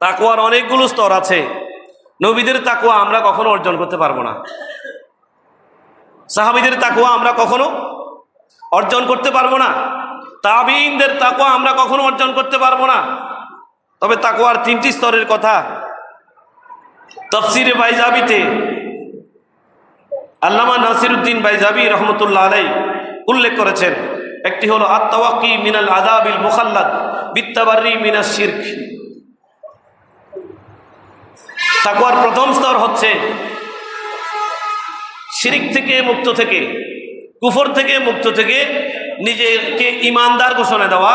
তাকুয়ার অনেকগুলো স্তর আছে। নবীদের তাকুয়া আমরা কখনো অর্জন করতে পারব না। সাহাবিদের তাকুয়া আমরা কখনো অর্জন করতে পারব না। তাবিনদের তাকুয়া আমরা কখনো অর্জন করতে পারব না। তবে তাকুয়ার তিনটি স্তরের কথা তফসিরে বাইজাবিতে আল্লামা নাসিরুদ্দিন বাইজাবি রহমতুল্লাহ আলাই উল্লেখ করেছেন। একটি হলো আত্মাওয়াকি মিনাল আদাবিল মুখাল্লাদ বিত্তাবারি মিনাস শির্ক। তাকুয়ার প্রথম স্তর হচ্ছে শিরিক থেকে মুক্ত থেকে, কুফর থেকে মুক্ত থেকে নিজেকে ইমানদার ঘোষণা দেওয়া,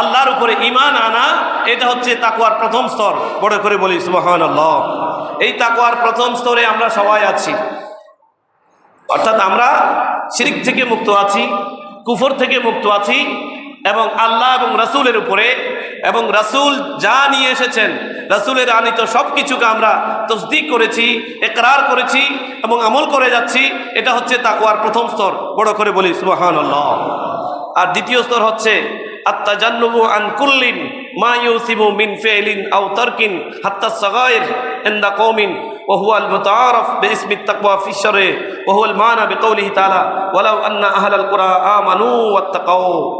আল্লাহর উপরে ইমান আনা, এটা হচ্ছে তাকুয়ার প্রথম স্তর। বড় করে বলি সুবাহান আল্লাহ এই তাকুয়ার প্রথম স্তরে আমরা সবাই আছি। অর্থাৎ আমরা শিরিক থেকে মুক্ত আছি, কুফর থেকে মুক্ত আছি, এবং আল্লাহ এবং রাসূলের উপরে এবং রাসূল যা নিয়ে এসেছেন রাসূলের আনিত সব কিছুকে আমরা তসদিক করেছি একরার করেছি এবং আমল করে যাচ্ছি এটা হচ্ছে তাকুয়ার প্রথম স্তর বড় করে বলি সুবাহান আর দ্বিতীয় স্তর হচ্ছে আত্মাজান্নবু আন কুল্লিন মা ইউসিবু মিন ফেলিন আও তারকিন হাত্তা সাগাইর ইনদা কওমিন وهو المتعارف باسم التقوى في الشرع وهو المعنى بقوله تعالى ولو أن أهل القرى آمنوا واتقوا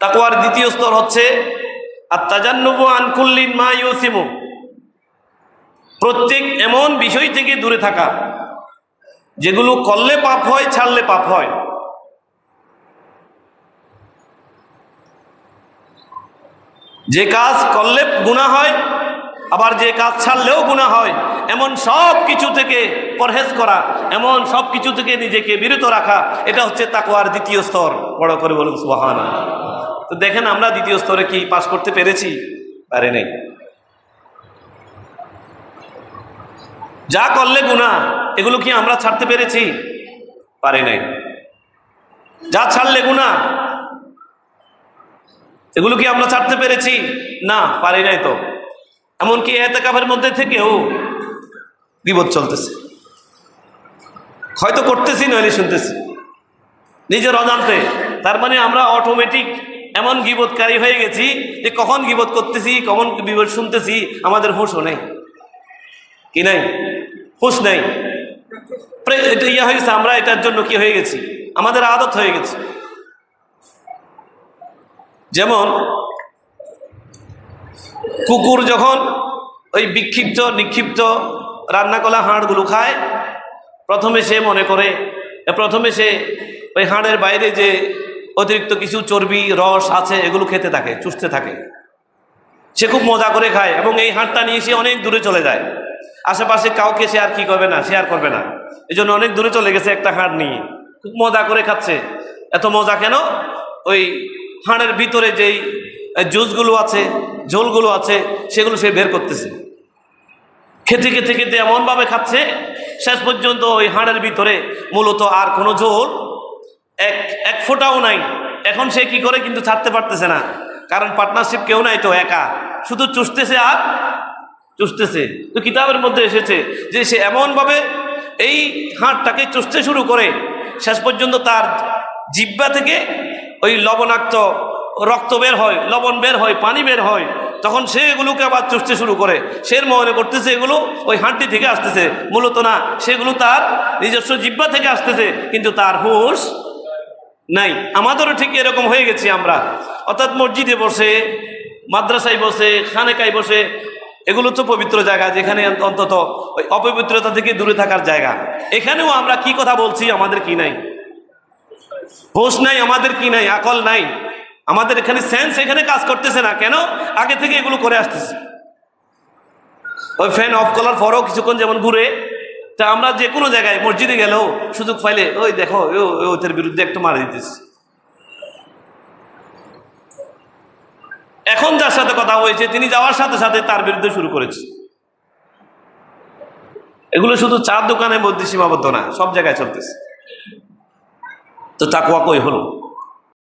তাকওয়ার দ্বিতীয় স্তর হচ্ছে আত্মাজান্নবু আন কুল্লিন মা ইউসিমু। প্রত্যেক এমন বিষয় থেকে দূরে থাকা, যেগুলো করলে পাপ হয়, ছাড়লে পাপ হয়। যে কাজ করলে গুণা হয়, আবার যে কাজ ছাড়লেও গুণা হয়, এমন সব কিছু থেকে পরহেজ করা, এমন সব কিছু থেকে নিজেকে বিরত রাখা, এটা হচ্ছে তাকুয়ার দ্বিতীয় স্তর। বড় করে বলুন সুহানা তো দেখেন আমরা দ্বিতীয় স্তরে কি পাশ করতে পেরেছি? পারে নেই। যা করলে গুণা এগুলো কি আমরা ছাড়তে পেরেছি? পারি নাই। যা ছাড়লে গুণা এগুলো কি আমরা ছাড়তে পেরেছি? না, পারি নাই তো। এমনকি এতেকাফের মধ্যে থেকেও বিপদ চলতেছে। হয়তো করতেছি নইলে শুনতেছি। নিজের অজান্তে। তার মানে আমরা অটোমেটিক এমন গিবোধকারী হয়ে গেছি যে কখন গিবোধ করতেছি, কখন বিপদ শুনতেছি, আমাদের হুঁশও নেই। কি নাই? হুঁশ নেই। এটা ইয়ে হয়ে গেছে, আমরা এটার জন্য কি হয়ে গেছি? আমাদের আদত হয়ে গেছে। যেমন, কুকুর যখন ওই বিক্ষিপ্ত, নিক্ষিপ্ত রান্না করা হাড়গুলো খায়, প্রথমে সে মনে করে, প্রথমে সে ওই হাঁড়ের বাইরে যে অতিরিক্ত কিছু চর্বি, রস আছে, এগুলো খেতে থাকে, চুষতে থাকে। সে খুব মজা করে খায় এবং এই হাড়টা নিয়ে সে অনেক দূরে চলে যায়। আশেপাশে কাউকে সে আর কি করবে না শেয়ার করবে না। এই জন্য অনেক দূরে চলে গেছে একটা হাড় নিয়ে। খুব মজা করে খাচ্ছে। এত মজা কেন? ওই হাঁড়ের ভিতরে যেই জুসগুলো আছে, ঝোলগুলো আছে, সেগুলো সে বের করতেছে। খেতে খেতে খেতে এমনভাবে খাচ্ছে, শেষ পর্যন্ত ওই হাঁড়ের ভিতরে মূলত আর কোনো ঝোল এক এক ফোঁটাও নাই। এখন সে কি করে কিন্তু ছাড়তে পারতেছে না। কারণ পার্টনারশিপ কেউ নাই তো একা। শুধু চুষতেছে আর চুষতেছে। তো কিতাবের মধ্যে এসেছে যে সে এমনভাবে এই হাঁটটাকে চুষতে শুরু করে, শেষ পর্যন্ত তার জিব্বা থেকে ওই লবণাক্ত রক্ত বের হয়, লবণ বের হয়, পানি বের হয়। তখন সে এগুলোকে আবার চুষতে শুরু করে। সে মনে করতেছে এগুলো ওই হাঁটি থেকে আসতেছে। মূলত না, সেগুলো তার নিজস্ব জিব্বা থেকে আসতেছে, কিন্তু তার হুঁশ নাই। আমাদেরও ঠিক এরকম হয়ে গেছি আমরা। অর্থাৎ মসজিদে বসে, মাদ্রাসায় বসে, খানেকায় বসে, এগুলো তো পবিত্র জায়গা যেখানে অন্তত ওই অপবিত্রতা থেকে দূরে থাকার জায়গা। এখানেও আমরা কি কথা বলছি, আমাদের কি নাই? হোশ নাই, আমাদের কি নাই? আকল নাই। আমাদের এখানে সেন্স এখানে কাজ করতেছে না। কেন? আগে থেকে এগুলো করে আসতেছে। ওই ফ্যান অফ করার পরও কিছুক্ষণ যেমন ঘুরে তা আমরা যে কোনো জায়গায় মসজিদে গেলেও সুযোগ পাইলে, ওই দেখো ওদের বিরুদ্ধে একটু মারা দিতেছে। এখন যার সাথে কথা হয়েছে, তিনি যাওয়ার সাথে সাথে তার বিরুদ্ধে শুরু করেছে। এগুলো শুধু চার দোকানের মধ্যে সীমাবদ্ধ না, সব জায়গায় চলতেছে। তো তাকুয়া কই হলো?